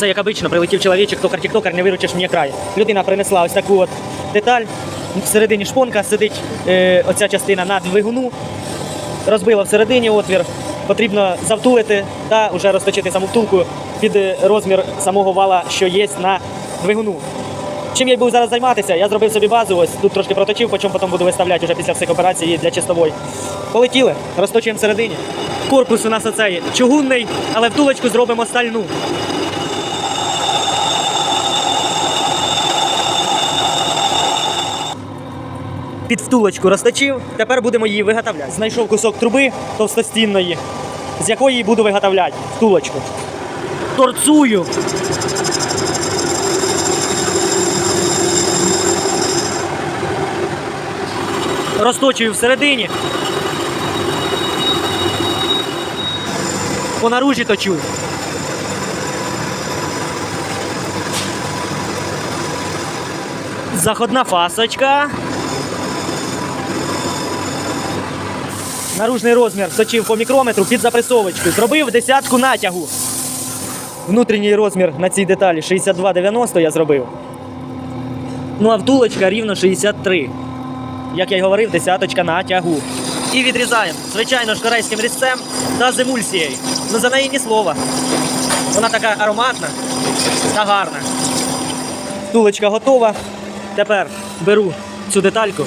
Все як обично, прилетів чоловічок, токар тіктокар, не виручиш мені край. Людина принесла ось таку от деталь. Всередині шпонка сидить е, оця частина на двигуну. Розбила всередині отвір. Потрібно завтулити та вже розточити саму втулку під е, розмір самого вала, що є на двигуну. Чим я буду зараз займатися? Я зробив собі базу, ось тут трошки проточив, потім потім буду виставляти вже після всіх операцій для чистової. Полетіли, розточуємо всередині. Корпус у нас оцей чугунний, але втулочку зробимо стальну. Під втулочку розточив, тепер будемо її виготовляти. Знайшов кусок труби товстостінної, з якої буду виготовляти втулочку. Торцую. Розточую всередині. По наружі точу. Заходна фасочка. Наружний розмір точив по мікрометру під запресовочку. Зробив десятку натягу. Внутрішній розмір на цій деталі 62,90 я зробив. Ну а втулочка рівно 63. Як я й говорив, десяточка натягу. І відрізаємо, звичайно ж, корейським різцем та з емульсією. Ну за неї ні слова. Вона така ароматна та гарна. Втулочка готова. Тепер беру цю детальку,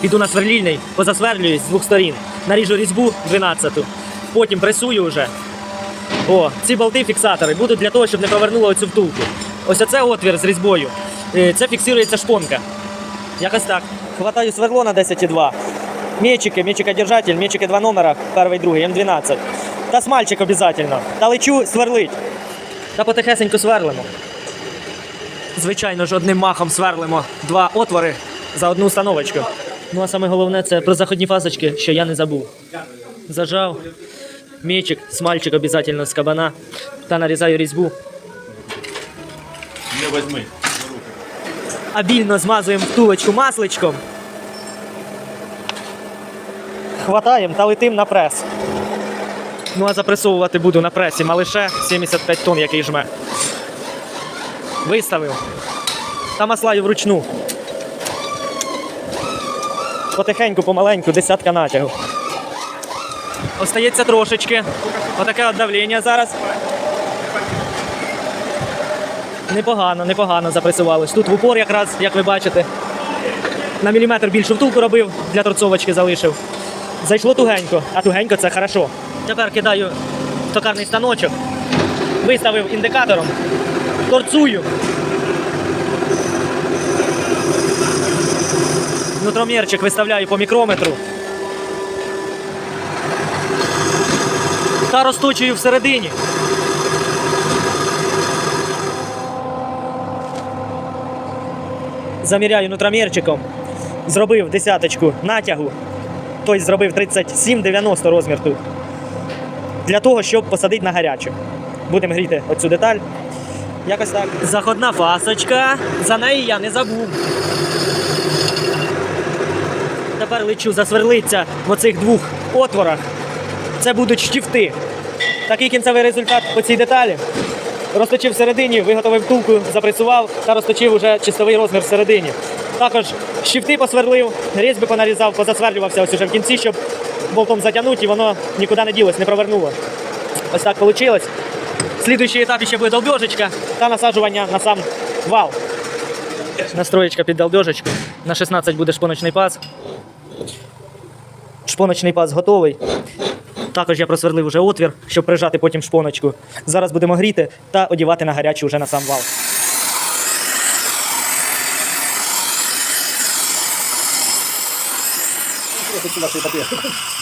піду на сверлільний, позасверлююсь з двох сторін. Наріжу різьбу 12-ту. Потім пресую вже. О, ці болти фіксатори будуть для того, щоб не провернуло цю втулку. Ось оце отвір з різьбою. Е, Це фіксується шпонка. Якось так. Хватаю сверло на 10,2. Мечики, мечикодержатель, мечики два номера, перший, другий, М12. Та смальчик обов'язково. Та лечу сверлить. Та потихесенько сверлимо. Звичайно ж, одним махом сверлимо два отвори за одну установочку. Ну а саме головне це про заходні фасочки, що я не забув. Зажав. Мечик, смальчик обов'язково з кабана. Та нарізаю різьбу. Не возьми. Обільно змазуємо втулочку масличком. Хватаємо та летим на прес. Ну а запресовувати буду на пресі малише 75 тонн, який жме. Виставив. Та маслаю вручну. Потихеньку, помаленьку, десятка натягу. Остається трошечки. Отаке от давлення зараз. Непогано, непогано запресувалось. Тут в упор якраз, як ви бачите. На міліметр більшу втулку робив, для торцовочки залишив. Зайшло тугенько, а тугенько це хорошо. Тепер кидаю токарний станочок, виставив індикатором, торцую. Нутромірчик виставляю по мікрометру. Та розточую всередині. заміряю нутромірчиком, зробив десяточку натягу, тобто зробив 37-90 розмір тут. Для того, щоб посадити на гарячу. Будемо гріти оцю деталь. Якось так. Заходна фасочка. За неї я не забув. Тепер лечу засверлиться в оцих двох отворах. Це будуть штифти. Такий кінцевий результат по цій деталі. Розточив всередині, виготовив втулку, запресував та розточив уже чистовий розмір всередині. Також щифти посверлив, різьби понарізав, позасверлювався ось уже в кінці, щоб болтом затягнути і воно нікуди не ділось, не провернуло. Ось так вийшло. Слідуючий етап ще буде долбежечка та насаджування на сам вал. Настроєчка під долбежечку. На 16 буде шпоночний паз. Шпоночний пас готовий. Також я просверлив вже отвір, щоб прижати потім шпоночку. Зараз будемо гріти та одівати на гарячу вже на сам вал. Просто